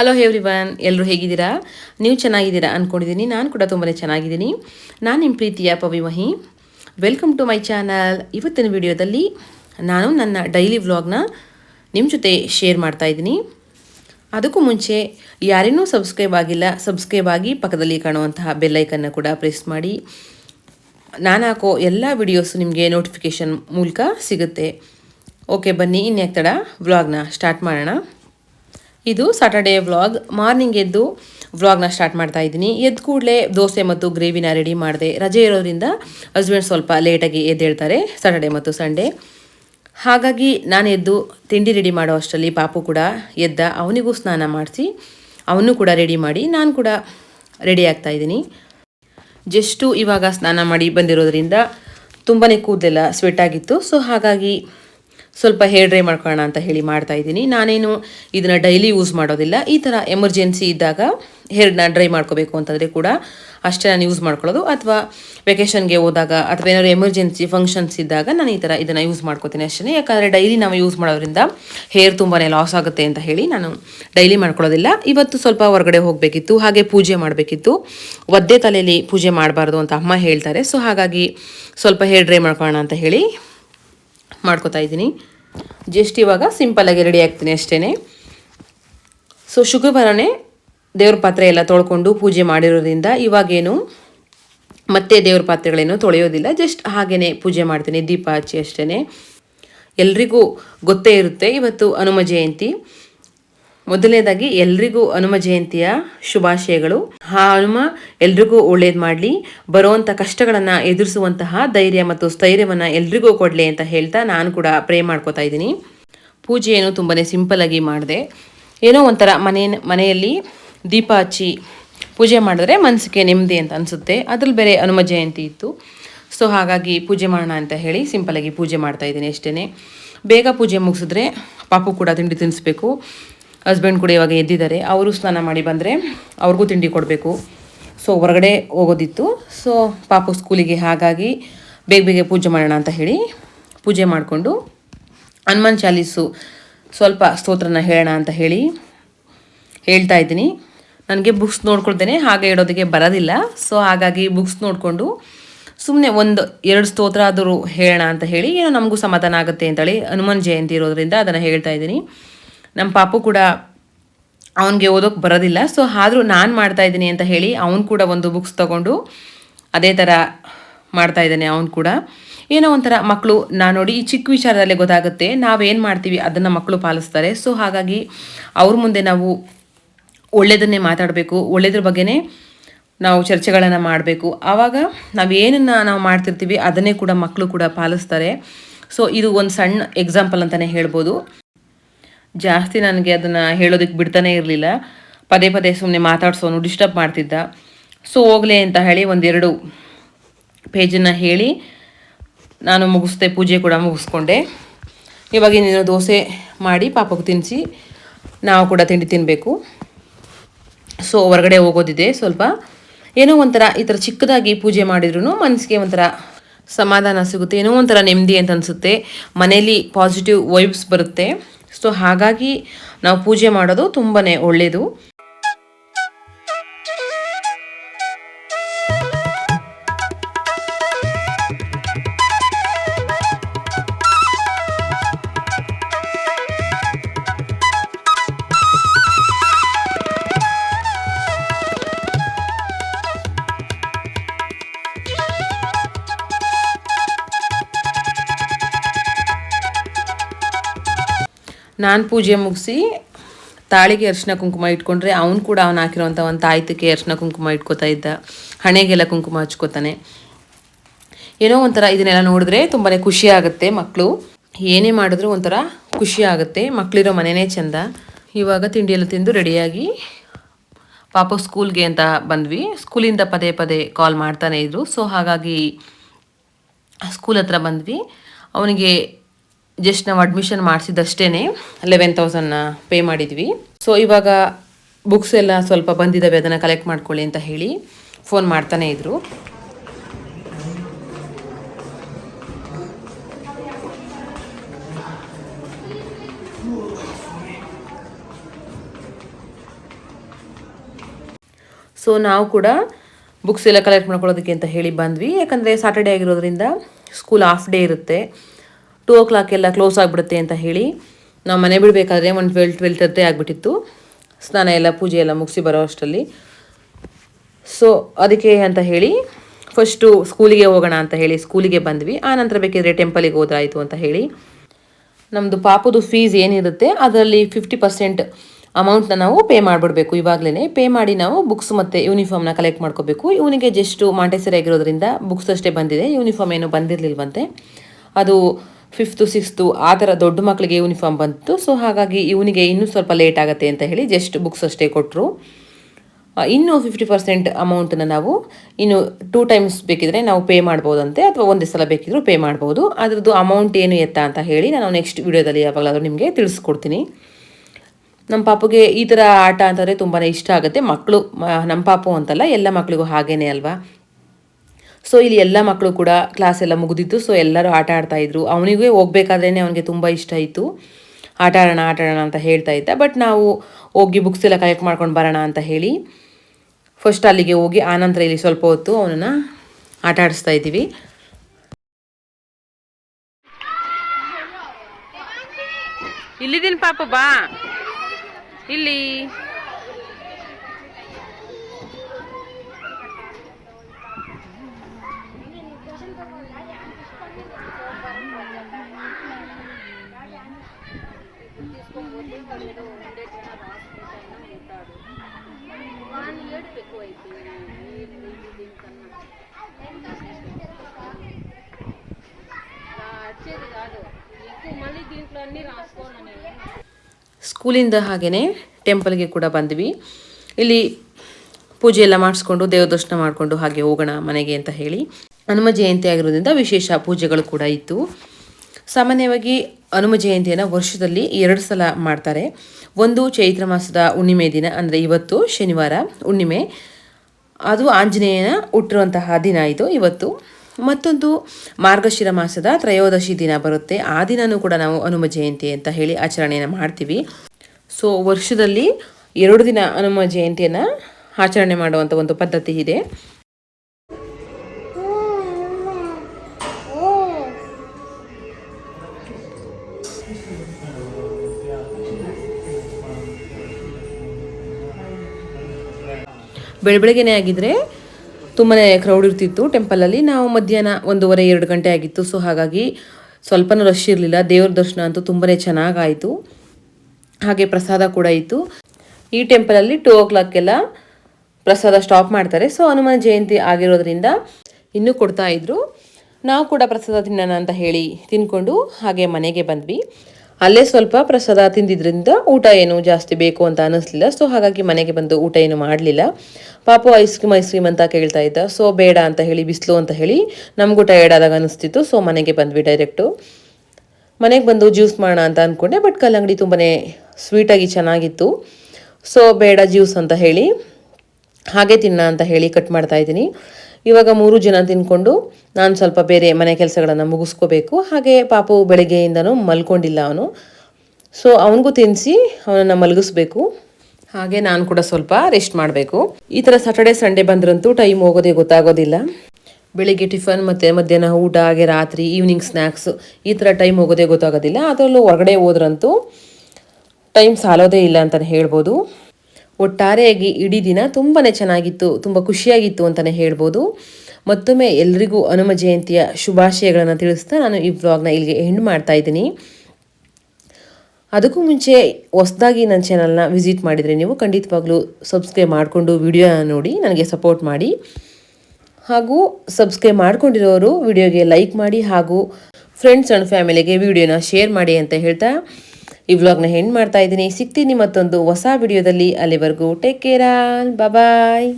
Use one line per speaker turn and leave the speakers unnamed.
Hello everyone ಎಲ್ಲರೂ ಹೇಗಿದ್ದೀರಾ? ನೀವು ಚೆನ್ನಾಗಿದ್ದೀರಾ ಅಂದ್ಕೊಂಡಿದ್ದೀನಿ ನಾನು ಕೂಡ ತುಂಬಾ ಚೆನ್ನಾಗಿದ್ದೀನಿ. ನಾನು ನಿಮ್ಮ ಪ್ರೀತಿಯ Pavimahi welcome to my channel ಇವತ್ತಿನ ವಿಡಿಯೋದಲ್ಲಿ ನಾನು ನನ್ನ ಡೈಲಿ ವ್ಲಾಗ್ನ ನಿಮ್ಮ ಜೊತೆ ಶೇರ್ ಮಾಡ್ತಾ ಇದ್ದೀನಿ. ಅದಕ್ಕೂ ಮುಂಚೆ ಯಾರೇನೂ ಸಬ್ಸ್ಕ್ರೈಬ್ ಆಗಿಲ್ಲ ಸಬ್ಸ್ಕ್ರೈಬ್ ಆಗಿ ಪಕ್ಕದಲ್ಲಿ ಕಾಣುವಂತಹ ಬೆಲ್ಲೈಕನ್ನ ಕೂಡ ಪ್ರೆಸ್ ಮಾಡಿ. ನಾನು ಹಾಕೋ ಎಲ್ಲ ವಿಡಿಯೋಸ್ ನಿಮಗೆ ನೋಟಿಫಿಕೇಷನ್ ಮೂಲಕ ಸಿಗುತ್ತೆ. ಓಕೆ ಬನ್ನಿ ಇನ್ಯಾಕ್ತಡ ವ್ಲಾಗ್ನ ಸ್ಟಾರ್ಟ್ ಮಾಡೋಣ. ಇದು ಸಾಟರ್ಡೇ ವ್ಲಾಗ್ ಮಾರ್ನಿಂಗ್ ಎದ್ದು ವ್ಲಾಗ್ನ ಸ್ಟಾರ್ಟ್ ಮಾಡ್ತಾ ಇದ್ದೀನಿ. ಎದ್ದು ಕೂಡಲೇ ದೋಸೆ ಮತ್ತು ಗ್ರೇವಿನ ರೆಡಿ ಮಾಡಿದೆ. ರಜೆ ಇರೋದ್ರಿಂದ ಹಸ್ಬೆಂಡ್ ಸ್ವಲ್ಪ ಲೇಟಾಗಿ ಎದ್ದೇಳ್ತಾರೆ ಸಾಟರ್ಡೇ ಮತ್ತು ಸಂಡೇ ಹಾಗಾಗಿ ನಾನು ಎದ್ದು ತಿಂಡಿ ರೆಡಿ ಮಾಡೋ ಅಷ್ಟರಲ್ಲಿ ಪಾಪು ಕೂಡ ಎದ್ದ. ಅವನಿಗೂ ಸ್ನಾನ ಮಾಡಿಸಿ, ಅವನು ಕೂಡ ರೆಡಿ ಮಾಡಿ ನಾನು ಕೂಡ ರೆಡಿ ಆಗ್ತಾ ಇದ್ದೀನಿ. ಜಸ್ಟು ಇವಾಗ ಸ್ನಾನ ಮಾಡಿ ಬಂದಿರೋದ್ರಿಂದ ತುಂಬಾ ಕೂದಲೆಲ್ಲ ಸ್ವೆಟ್ ಆಗಿತ್ತು. ಸೊ ಹಾಗಾಗಿ ಸ್ವಲ್ಪ ಹೇರ್ ಡ್ರೈ ಮಾಡ್ಕೊಳ್ಳೋಣ ಅಂತ ಹೇಳಿ ಮಾಡ್ತಾ ಇದ್ದೀನಿ. ನಾನೇನು ಇದನ್ನು ಡೈಲಿ ಯೂಸ್ ಮಾಡೋದಿಲ್ಲ. ಈ ಥರ ಎಮರ್ಜೆನ್ಸಿ ಇದ್ದಾಗ ಹೇರ್ನ ಡ್ರೈ ಮಾಡ್ಕೋಬೇಕು ಅಂತಂದರೆ ಕೂಡ ಅಷ್ಟೇ ನಾನು ಯೂಸ್ ಮಾಡ್ಕೊಳ್ಳೋದು. ಅಥವಾ ವೆಕೇಷನ್ಗೆ ಹೋದಾಗ ಅಥವಾ ಏನಾದ್ರು ಎಮರ್ಜೆನ್ಸಿ ಫಂಕ್ಷನ್ಸ್ ಇದ್ದಾಗ ನಾನು ಈ ಥರ ಇದನ್ನು ಯೂಸ್ ಮಾಡ್ಕೋತೀನಿ ಅಷ್ಟೇ ಯಾಕಂದರೆ ಡೈಲಿ ನಾವು ಯೂಸ್ ಮಾಡೋದ್ರಿಂದ ಹೇರ್ ತುಂಬಾ ಲಾಸ್ ಆಗುತ್ತೆ ಅಂತ ಹೇಳಿ ನಾನು ಡೈಲಿ ಮಾಡ್ಕೊಳ್ಳೋದಿಲ್ಲ. ಇವತ್ತು ಸ್ವಲ್ಪ ಹೊರಗಡೆ ಹೋಗಬೇಕಿತ್ತು. ಹಾಗೆ ಪೂಜೆ ಮಾಡಬೇಕಿತ್ತು. ಒದ್ದೆ ತಲೆಯಲ್ಲಿ ಪೂಜೆ ಮಾಡಬಾರ್ದು ಅಂತ ಅಮ್ಮ ಹೇಳ್ತಾರೆ. ಸೊ ಹಾಗಾಗಿ ಸ್ವಲ್ಪ ಹೇರ್ ಡ್ರೈ ಮಾಡ್ಕೊಳ್ಳೋಣ ಅಂತ ಹೇಳಿ ಮಾಡ್ಕೋತಾ ಇದ್ದೀನಿ. ಜಸ್ಟ್ ಇವಾಗ ಸಿಂಪಲಾಗಿ ರೆಡಿ ಆಗ್ತೀನಿ ಅಷ್ಟೇ ಸೊ ಶುಕ್ರವಾರನೇ ದೇವ್ರ ಪಾತ್ರೆ ಎಲ್ಲ ತೊಳ್ಕೊಂಡು ಪೂಜೆ ಮಾಡಿರೋದ್ರಿಂದ ಇವಾಗೇನು ಮತ್ತೆ ದೇವ್ರ ಪಾತ್ರೆಗಳೇನು ತೊಳೆಯೋದಿಲ್ಲ. ಜಸ್ಟ್ ಹಾಗೇ ಪೂಜೆ ಮಾಡ್ತೀನಿ, ದೀಪ ಹಚ್ಚಿ ಅಷ್ಟೇ ಎಲ್ರಿಗೂ ಗೊತ್ತೇ ಇರುತ್ತೆ, ಇವತ್ತು ಹನುಮ ಜಯಂತಿ. ಮೊದಲನೇದಾಗಿ ಎಲ್ರಿಗೂ ಹನುಮ ಜಯಂತಿಯ ಶುಭಾಶಯಗಳು. ಆ ಹನುಮ, ಎಲ್ರಿಗೂ ಒಳ್ಳೇದು ಮಾಡಲಿ. ಬರುವಂಥ ಕಷ್ಟಗಳನ್ನು ಎದುರಿಸುವಂತಹ ಧೈರ್ಯ ಮತ್ತು ಸ್ಥೈರ್ಯವನ್ನು ಎಲ್ರಿಗೂ ಕೊಡಲಿ ಅಂತ ಹೇಳ್ತಾ ನಾನು ಕೂಡ ಪ್ರೇ ಮಾಡ್ಕೋತಾ ಇದ್ದೀನಿ. ಪೂಜೆಯನ್ನು ತುಂಬಾ ಸಿಂಪಲಾಗಿ ಮಾಡಿದೆ. ಏನೋ ಒಂಥರ ಮನೆ, ಮನೆಯಲ್ಲಿ ದೀಪ ಹಚ್ಚಿ ಪೂಜೆ ಮಾಡಿದ್ರೆ ಮನಸ್ಸಿಗೆ ನೆಮ್ಮದಿ ಅಂತ ಅನಿಸುತ್ತೆ. ಅದ್ರಲ್ಲಿ ಬೇರೆ ಹನುಮ ಜಯಂತಿ ಇತ್ತು. ಸೊ, ಹಾಗಾಗಿ ಪೂಜೆ ಮಾಡೋಣ ಅಂತ ಹೇಳಿ ಸಿಂಪಲಾಗಿ ಪೂಜೆ ಮಾಡ್ತಾ ಇದ್ದೀನಿ ಅಷ್ಟೇ ಬೇಗ ಪೂಜೆ ಮುಗಿಸಿದ್ರೆ ಪಾಪು ಕೂಡ ತಿಂಡಿ ತಿನ್ನಿಸ್ಬೇಕು ಹಸ್ಬೆಂಡ್ ಕೂಡ ಇವಾಗ ಎದ್ದಿದ್ದಾರೆ, ಅವರು ಸ್ನಾನ ಮಾಡಿ ಬಂದರೆ ಅವ್ರಿಗೂ ತಿಂಡಿ ಕೊಡಬೇಕು. ಸೊ ಹೊರಗಡೆ ಹೋಗೋದಿತ್ತು. ಸೊ ಪಾಪು ಸ್ಕೂಲಿಗೆ ಹಾಗಾಗಿ ಬೇಗ ಬೇಗ ಪೂಜೆ ಮಾಡೋಣ ಅಂತ ಹೇಳಿ ಪೂಜೆ ಮಾಡಿಕೊಂಡು ಹನುಮಾನ್ ಚಾಲೀಸು ಸ್ವಲ್ಪ ಸ್ತೋತ್ರನ ಹೇಳೋಣ ಅಂತ ಹೇಳಿ ಹೇಳ್ತಾ ಇದ್ದೀನಿ. ನನಗೆ ಬುಕ್ಸ್ ನೋಡ್ಕೊಳ್ತೇನೆ, ಹಾಗೆ ಇಡೋದಕ್ಕೆ ಬರೋದಿಲ್ಲ. ಸೊ ಹಾಗಾಗಿ ಬುಕ್ಸ್ ನೋಡಿಕೊಂಡು ಸುಮ್ಮನೆ ಒಂದು ಎರಡು ಸ್ತೋತ್ರ ಆದರೂ ಹೇಳೋಣ ಅಂತ ಹೇಳಿ ಏನೋ ನಮಗೂ ಸಮಾಧಾನ ಆಗುತ್ತೆ ಅಂತೇಳಿ ಹನುಮಾನ್ ಜಯಂತಿ ಇರೋದ್ರಿಂದ ಅದನ್ನು ಹೇಳ್ತಾ ಇದ್ದೀನಿ. ನಮ್ಮ ಪಾಪು ಕೂಡ ಅವನಿಗೆ ಓದೋಕೆ ಬರೋದಿಲ್ಲ. ಸೊ ಆದರೂ ನಾನು ಮಾಡ್ತಾ ಇದ್ದೀನಿ ಅಂತ ಹೇಳಿ ಅವನು ಕೂಡ ಒಂದು ಬುಕ್ಸ್ ತೊಗೊಂಡು ಅದೇ ಥರ ಮಾಡ್ತಾ ಇದ್ದಾನೆ ಅವನು ಕೂಡ. ಏನೋ ಒಂಥರ ಮಕ್ಕಳು ನಾನು ನೋಡಿ ಈ ಚಿಕ್ಕ ವಿಚಾರದಲ್ಲೇ ಗೊತ್ತಾಗುತ್ತೆ. ನಾವೇನು ಮಾಡ್ತೀವಿ ಅದನ್ನು ಮಕ್ಕಳು ಪಾಲಿಸ್ತಾರೆ. ಸೊ ಹಾಗಾಗಿ ಅವ್ರ ಮುಂದೆ ನಾವು ಒಳ್ಳೆಯದನ್ನೇ ಮಾತಾಡಬೇಕು. ಒಳ್ಳೆಯದ್ರ ಬಗ್ಗೆನೇ ನಾವು ಚರ್ಚೆಗಳನ್ನು ಮಾಡಬೇಕು. ಆವಾಗ ನಾವೇನನ್ನು ನಾವು ಮಾಡ್ತಿರ್ತೀವಿ ಅದನ್ನೇ ಕೂಡ ಮಕ್ಕಳು ಕೂಡ ಪಾಲಿಸ್ತಾರೆ. ಸೊ ಇದು ಒಂದು ಸಣ್ಣ ಎಕ್ಸಾಂಪಲ್ ಅಂತಲೇ ಹೇಳ್ಬೋದು. ಜಾಸ್ತಿ ನನಗೆ ಅದನ್ನು ಹೇಳೋದಕ್ಕೆ ಬಿಡ್ತಾನೆ ಇರಲಿಲ್ಲ. ಪದೇ ಪದೇ ಸುಮ್ಮನೆ ಮಾತಾಡ್ಸೋನು ಡಿಸ್ಟರ್ಬ್ ಮಾಡ್ತಿದ್ದ. ಸೊ ಹೋಗಲಿ ಅಂತ ಹೇಳಿ ಒಂದೆರಡು ಪೇಜನ್ನು ಹೇಳಿ ನಾನು ಮುಗಿಸ್ದೆ, ಪೂಜೆ ಕೂಡ ಮುಗಿಸ್ಕೊಂಡೆ. ಇವಾಗ ಇನ್ನೇನು ದೋಸೆ ಮಾಡಿ ಪಾಪಕ್ಕೆ ತಿನ್ನಿಸಿ ನಾವು ಕೂಡ ತಿಂಡಿ ತಿನ್ನಬೇಕು ಸೊ ಹೊರಗಡೆ ಹೋಗೋದಿದೆ ಸ್ವಲ್ಪ. ಏನೋ ಒಂಥರ ಈ ಥರ ಚಿಕ್ಕದಾಗಿ ಪೂಜೆ ಮಾಡಿದ್ರು ಮನಸ್ಸಿಗೆ ಒಂಥರ ಸಮಾಧಾನ ಸಿಗುತ್ತೆ. ಏನೋ ಒಂಥರ ನೆಮ್ಮದಿ ಅಂತ ಅನಿಸುತ್ತೆ. ಮನೇಲಿ ಪಾಸಿಟಿವ್ ವೈಬ್ಸ್ ಬರುತ್ತೆ. ಸೊ ಹಾಗಾಗಿ ನಾವು ಪೂಜೆ ಮಾಡೋದು ತುಂಬಾ ಒಳ್ಳೆಯದು ನಾನು ಪೂಜೆ ಮುಗಿಸಿ ತಾಳಿಗೆ ಅರಿಶಿನ ಕುಂಕುಮ ಇಟ್ಕೊಂಡ್ರೆ ಅವನು ಕೂಡ ಅವನು ಹಾಕಿರೋವಂಥ ಒಂದು ತಾಯ್ತಕ್ಕೆ ಅರಿಶಿನ ಕುಂಕುಮ ಇಟ್ಕೋತಾ ಇದ್ದ. ಹಣೆಗೆಲ್ಲ ಕುಂಕುಮ ಹಚ್ಕೋತಾನೆ. ಏನೋ ಒಂಥರ ಇದನ್ನೆಲ್ಲ ನೋಡಿದ್ರೆ ತುಂಬಾ ಖುಷಿ ಆಗುತ್ತೆ ಮಕ್ಕಳು ಏನೇ ಮಾಡಿದ್ರು ಒಂಥರ ಖುಷಿ ಆಗುತ್ತೆ. ಮಕ್ಕಳಿರೋ ಮನೆಯೇ ಚೆಂದ. ಇವಾಗ ತಿಂಡಿ ಎಲ್ಲ ತಿಂದು ರೆಡಿಯಾಗಿ ಪಾಪ ಸ್ಕೂಲ್ಗೆ ಅಂತ ಬಂದ್ವಿ. ಸ್ಕೂಲಿಂದ ಪದೇ ಪದೇ ಕಾಲ್ ಮಾಡ್ತಾನೆ ಇದ್ರು. ಸೊ ಹಾಗಾಗಿ ಸ್ಕೂಲ್ ಹತ್ರ ಬಂದ್ವಿ. ಅವನಿಗೆ ಜಸ್ಟ್ ನಾವು ಅಡ್ಮಿಷನ್ ಮಾಡಿಸಿದಷ್ಟೇ ಲೆವೆನ್ ತೌಸಂಡ್ನ ಪೇ ಮಾಡಿದ್ವಿ. ಸೊ ಇವಾಗ ಬುಕ್ಸ್ ಎಲ್ಲ ಸ್ವಲ್ಪ ಬಂದಿದ್ದಾವೆ ಅದನ್ನು ಕಲೆಕ್ಟ್ ಮಾಡ್ಕೊಳ್ಳಿ ಅಂತ ಹೇಳಿ ಫೋನ್ ಮಾಡ್ತಾನೆ ಇದ್ರು. ಸೊ ನಾವು ಕೂಡ ಬುಕ್ಸ್ ಎಲ್ಲ ಕಲೆಕ್ಟ್ ಮಾಡ್ಕೊಳ್ಳೋದಕ್ಕೆ ಅಂತ ಹೇಳಿ ಬಂದ್ವಿ. ಯಾಕಂದರೆ ಸಾಟರ್ಡೇ ಆಗಿರೋದ್ರಿಂದ ಸ್ಕೂಲ್ ಹಾಫ್ ಡೇ ಇರುತ್ತೆ. ಟೂ ಓ ಕ್ಲಾಕ್ ಎಲ್ಲ ಕ್ಲೋಸ್ ಆಗಿಬಿಡುತ್ತೆ ಅಂತ ಹೇಳಿ ನಾವು ಮನೆ ಬಿಡಬೇಕಾದ್ರೆ ಒಂದು ಟ್ವೆಲ್ ಟ್ವೆಲ್ ತರ್ತೇ ಆಗಿಬಿಟ್ಟಿತ್ತು. ಸ್ನಾನ ಎಲ್ಲ, ಪೂಜೆ ಎಲ್ಲ ಮುಗಿಸಿ ಬರೋ ಅಷ್ಟರಲ್ಲಿ. ಸೊ ಅದಕ್ಕೆ ಅಂತ ಹೇಳಿ ಫಸ್ಟು ಸ್ಕೂಲಿಗೆ ಹೋಗೋಣ ಅಂತ ಹೇಳಿ ಸ್ಕೂಲಿಗೆ ಬಂದ್ವಿ. ಆ ನಂತರ ಬೇಕಿದ್ರೆ ಟೆಂಪಲಿಗೆ ಹೋದ್ರಾಯಿತು ಅಂತ ಹೇಳಿ. ನಮ್ಮದು ಪಾಪದು ಫೀಸ್ ಏನಿರುತ್ತೆ, ಅದರಲ್ಲಿ ಫಿಫ್ಟಿ ಪರ್ಸೆಂಟ್ ಅಮೌಂಟ್ನ ನಾವು ಪೇ ಮಾಡಿಬಿಡ್ಬೇಕು. ಇವಾಗಲೇ ಪೇ ಮಾಡಿ ನಾವು ಬುಕ್ಸ್ ಮತ್ತು ಯೂನಿಫಾರ್ಮ್ನ ಕಲೆಕ್ಟ್ ಮಾಡ್ಕೋಬೇಕು. ಇವನಿಗೆ ಜಸ್ಟು ಮಾಂಟೆಸರಿ ಆಗಿರೋದ್ರಿಂದ ಬುಕ್ಸ್ ಅಷ್ಟೇ ಬಂದಿದೆ. ಯೂನಿಫಾರ್ಮ್ ಏನು ಬಂದಿರಲಿಲ್ವಂತೆ. ಅದು ಫಿಫ್ತು ಸಿಕ್ಸ್ತು ಆ ಥರ ದೊಡ್ಡ ಮಕ್ಕಳಿಗೆ ಯೂನಿಫಾರ್ಮ್ ಬಂತು. ಸೊ ಹಾಗಾಗಿ ಇವನಿಗೆ ಇನ್ನೂ ಸ್ವಲ್ಪ ಲೇಟ್ ಆಗುತ್ತೆ ಅಂತ ಹೇಳಿ ಜಸ್ಟ್ ಬುಕ್ಸ್ ಅಷ್ಟೇ ಕೊಟ್ಟರು ಇನ್ನೂ ಫಿಫ್ಟಿ ಪರ್ಸೆಂಟ್ ಅಮೌಂಟನ್ನು ನಾವು ಇನ್ನು ಟೂ ಟೈಮ್ಸ್ ಬೇಕಿದ್ರೆ ನಾವು ಪೇ ಮಾಡ್ಬೋದಂತೆ ಅಥವಾ ಒಂದೇ ಸಲ ಬೇಕಿದ್ರೂ ಪೇ ಮಾಡ್ಬೋದು. ಅದರದ್ದು ಅಮೌಂಟ್ ಏನು ಎತ್ತ ಅಂತ ಹೇಳಿ ನಾನು ನೆಕ್ಸ್ಟ್ ವಿಡಿಯೋದಲ್ಲಿ ಯಾವಾಗಲಾದರೂ ನಿಮಗೆ ತಿಳಿಸ್ಕೊಡ್ತೀನಿ. ನಮ್ಮ ಪಾಪುಗೆ ಈ ಥರ ಆಟ ಅಂತಂದರೆ ತುಂಬಾ ಇಷ್ಟ ಆಗುತ್ತೆ. ಮಕ್ಕಳು ನಮ್ಮ ಪಾಪು ಅಂತಲ್ಲ ಎಲ್ಲ ಮಕ್ಕಳಿಗೂ ಹಾಗೇನೆ ಅಲ್ವಾ? ಸೊ ಇಲ್ಲಿ ಎಲ್ಲ ಮಕ್ಕಳು ಕೂಡ ಕ್ಲಾಸ್ ಎಲ್ಲ ಮುಗಿದಿತ್ತು ಸೊ ಎಲ್ಲರೂ ಆಟ ಆಡ್ತಾ ಇದ್ರು. ಅವನಿಗೆ ಹೋಗ್ಬೇಕಾದ್ರೇ ಅವನಿಗೆ ತುಂಬ ಇಷ್ಟ ಇತ್ತು ಆಟ ಆಡೋಣ ಆಟ ಆಡೋಣ ಅಂತ ಹೇಳ್ತಾ ಇದ್ದ. ಬಟ್ ನಾವು ಹೋಗಿ ಬುಕ್ಸ್ ಎಲ್ಲ ಕಲೆಕ್ಟ್ ಮಾಡ್ಕೊಂಡು ಬರೋಣ ಅಂತ ಹೇಳಿ ಫಸ್ಟ್ ಅಲ್ಲಿಗೆ ಹೋಗಿ ಆನಂತರ ಇಲ್ಲಿ ಸ್ವಲ್ಪ ಹೊತ್ತು ಅವನನ್ನು ಆಟ ಆಡಿಸ್ತಾ ಇದ್ದೀವಿ. ಇಲ್ಲಿದ್ದೀನಿ ಪಾಪ, ಬಾ. ಇಲ್ಲಿ. ಸ್ಕೂಲಿಂದ ಹಾಗೆಯೇ ಟೆಂಪಲ್ಗೆ ಕೂಡ ಬಂದ್ವಿ. ಇಲ್ಲಿ ಪೂಜೆ ಎಲ್ಲ ಮಾಡಿಸ್ಕೊಂಡು ದೇವ್ರ ದರ್ಶನ ಮಾಡಿಕೊಂಡು ಹಾಗೆ ಹೋಗೋಣ ಮನೆಗೆ ಅಂತ ಹೇಳಿ. ಹನುಮ ಜಯಂತಿ ಆಗಿರೋದ್ರಿಂದ ವಿಶೇಷ ಪೂಜೆಗಳು ಕೂಡ ಇತ್ತು. ಸಾಮಾನ್ಯವಾಗಿ ಹನುಮ ಜಯಂತಿಯನ್ನು ವರ್ಷದಲ್ಲಿ ಎರಡು ಸಲ ಮಾಡ್ತಾರೆ. ಒಂದು ಚೈತ್ರ ಮಾಸದ ಹುಣ್ಣಿಮೆ ದಿನ, ಅಂದರೆ ಇವತ್ತು ಶನಿವಾರ ಹುಣ್ಣಿಮೆ. ಅದು ಆಂಜನೇಯನ ಹುಟ್ಟಿರುವಂತಹ ದಿನ ಇದು ಇವತ್ತು. ಮತ್ತೊಂದು ಮಾರ್ಗಶಿರ ಮಾಸದ ತ್ರಯೋದಶಿ ದಿನ ಬರುತ್ತೆ. ಆ ದಿನನೂ ಕೂಡ ನಾವು ಹನುಮ ಜಯಂತಿ ಅಂತ ಹೇಳಿ ಆಚರಣೆಯನ್ನು ಮಾಡ್ತೀವಿ. ಸೊ ವರ್ಷದಲ್ಲಿ ಎರಡು ದಿನ ಹನುಮ ಜಯಂತಿಯನ್ನು ಆಚರಣೆ ಮಾಡುವಂಥ ಒಂದು ಪದ್ಧತಿ ಇದೆ. ಬೆಳಬೆಳಗ್ಗೆನೇ ಆಗಿದ್ರೆ ತುಂಬಾ ಕ್ರೌಡ್ ಇರ್ತಿತ್ತು ಟೆಂಪಲಲ್ಲಿ ನಾವು ಮಧ್ಯಾಹ್ನ ಒಂದೂವರೆ, ಎರಡು ಗಂಟೆ ಆಗಿತ್ತು. ಸೊ ಹಾಗಾಗಿ ಸ್ವಲ್ಪನೂ ರಶ್ ಇರಲಿಲ್ಲ. ದೇವ್ರ ದರ್ಶನ ಅಂತೂ ತುಂಬಾ ಚೆನ್ನಾಗಾಯಿತು. ಹಾಗೆ ಪ್ರಸಾದ ಕೂಡ ಇತ್ತು. ಈ ಟೆಂಪಲಲ್ಲಿ ಟೂ ಓ ಕ್ಲಾಕ್ಗೆಲ್ಲ ಪ್ರಸಾದ ಸ್ಟಾಪ್ ಮಾಡ್ತಾರೆ. ಸೊ ಹನುಮಾನ್ ಜಯಂತಿ ಆಗಿರೋದ್ರಿಂದ ಇನ್ನೂ ಕೊಡ್ತಾ ಇದ್ರು. ನಾವು ಕೂಡ ಪ್ರಸಾದ ತಿನ್ನೋಣ ಅಂತ ಹೇಳಿ ತಿನ್ಕೊಂಡು ಹಾಗೆ ಮನೆಗೆ ಬಂದ್ವಿ. ಅಲ್ಲೇ ಸ್ವಲ್ಪ ಪ್ರಸಾದ ತಿಂದಿದ್ರಿಂದ ಊಟ ಏನು ಜಾಸ್ತಿ ಬೇಕು ಅಂತ ಅನ್ನಿಸ್ಲಿಲ್ಲ ಸೊ ಹಾಗಾಗಿ ಮನೆಗೆ ಬಂದು ಊಟ ಏನು ಮಾಡಲಿಲ್ಲ. ಪಾಪು ಐಸ್ ಕ್ರೀಮ್ ಐಸ್ ಕ್ರೀಮ್ ಅಂತ ಕೇಳ್ತಾ ಇದ್ದ. ಸೊ ಬೇಡ ಅಂತ ಹೇಳಿ, ಬಿಸಿಲು ಅಂತ ಹೇಳಿ ನಮಗೂ ಟಯರ್ಡ್ ಆದಾಗ ಅನಿಸ್ತಿತ್ತು. ಸೊ ಮನೆಗೆ ಬಂದ್ವಿ ಡೈರೆಕ್ಟು ಮನೆಗೆ ಬಂದು ಜ್ಯೂಸ್ ಮಾಡೋಣ ಅಂತ ಅಂದ್ಕೊಂಡೆ ಬಟ್ ಕಲ್ಲಂಗಡಿ ತುಂಬಾ ಸ್ವೀಟಾಗಿ ಚೆನ್ನಾಗಿತ್ತು. ಸೊ ಬೇಡ ಜ್ಯೂಸ್ ಅಂತ ಹೇಳಿ, ಹಾಗೆ ತಿನ್ನ ಅಂತ ಹೇಳಿ ಕಟ್ ಮಾಡ್ತಾ ಇದ್ದೀನಿ. ಇವಾಗ ಮೂರು ಜನ ತಿನ್ಕೊಂಡು ನಾನು ಸ್ವಲ್ಪ ಬೇರೆ ಮನೆ ಕೆಲಸಗಳನ್ನು ಮುಗಿಸ್ಕೋಬೇಕು. ಹಾಗೆ ಪಾಪು ಬೆಳಗ್ಗೆಯಿಂದನೂ ಮಲ್ಕೊಂಡಿಲ್ಲ ಅವನು. ಸೊ ಅವನಿಗೂ ತಿನ್ನಿಸಿ ಅವನನ್ನು ಮಲಗಿಸ್ಬೇಕು. ಹಾಗೆ ನಾನು ಕೂಡ ಸ್ವಲ್ಪ ರೆಸ್ಟ್ ಮಾಡಬೇಕು. ಈ ಥರ ಸಾಟರ್ಡೆ ಸಂಡೇ ಬಂದ್ರಂತೂ ಟೈಮ್ ಹೋಗೋದೇ ಗೊತ್ತಾಗೋದಿಲ್ಲ. ಬೆಳಿಗ್ಗೆ ಟಿಫನ್ ಮತ್ತು ಮಧ್ಯಾಹ್ನ ಊಟ, ಹಾಗೆ ರಾತ್ರಿ ಈವ್ನಿಂಗ್ ಸ್ನ್ಯಾಕ್ಸ್ ಈ ಥರ ಟೈಮ್ ಹೋಗೋದೇ ಗೊತ್ತಾಗೋದಿಲ್ಲ. ಅದರಲ್ಲೂ ಹೊರಗಡೆ ಹೋದ್ರಂತೂ ಟೈಮ್ ಸಾಲೋದೇ ಇಲ್ಲ ಅಂತಲೇ ಹೇಳ್ಬೋದು. ಒಟ್ಟಾರೆಯಾಗಿ ಇಡೀ ದಿನ ತುಂಬಾ ಚೆನ್ನಾಗಿತ್ತು, ತುಂಬ ಖುಷಿಯಾಗಿತ್ತು ಅಂತಲೇ ಹೇಳ್ಬೋದು. ಮತ್ತೊಮ್ಮೆ ಎಲ್ರಿಗೂ ಹನುಮ ಜಯಂತಿಯ ಶುಭಾಶಯಗಳನ್ನು ತಿಳಿಸ್ತಾ ನಾನು ಈ ವ್ಲಾಗ್ನ ಇಲ್ಲಿಗೆ ಎಂಡ್ ಮಾಡ್ತಾ ಇದ್ದೀನಿ. ಅದಕ್ಕೂ ಮುಂಚೆ ಹೊಸದಾಗಿ ನನ್ನ ಚಾನಲ್ನ ವಿಸಿಟ್ ಮಾಡಿದರೆ ನೀವು ಖಂಡಿತವಾಗ್ಲೂ ಸಬ್ಸ್ಕ್ರೈಬ್ ಮಾಡಿಕೊಂಡು ವಿಡಿಯೋನ ನೋಡಿ, ನನಗೆ ಸಪೋರ್ಟ್ ಮಾಡಿ. ಹಾಗೂ ಸಬ್ಸ್ಕ್ರೈಬ್ ಮಾಡ್ಕೊಂಡಿರೋರು ವಿಡಿಯೋಗೆ ಲೈಕ್ ಮಾಡಿ ಹಾಗೂ ಫ್ರೆಂಡ್ಸ್ ಆ್ಯಂಡ್ ಫ್ಯಾಮಿಲಿಗೆ ವಿಡಿಯೋನ ಶೇರ್ ಮಾಡಿ ಅಂತ ಹೇಳ್ತಾ ಈ ವ್ಲಾಗ್ನ ಹೆಣ್ಣು ಮಾಡ್ತಾ ಇದ್ದೀನಿ. ಸಿಗ್ತೀನಿ ಮತ್ತೊಂದು ಹೊಸ ವಿಡಿಯೋದಲ್ಲಿ ಅಲ್ಲಿವರೆಗೂ ಟೇಕ್ ಕೇರ್ ಆಲ್. ಬಾಯ್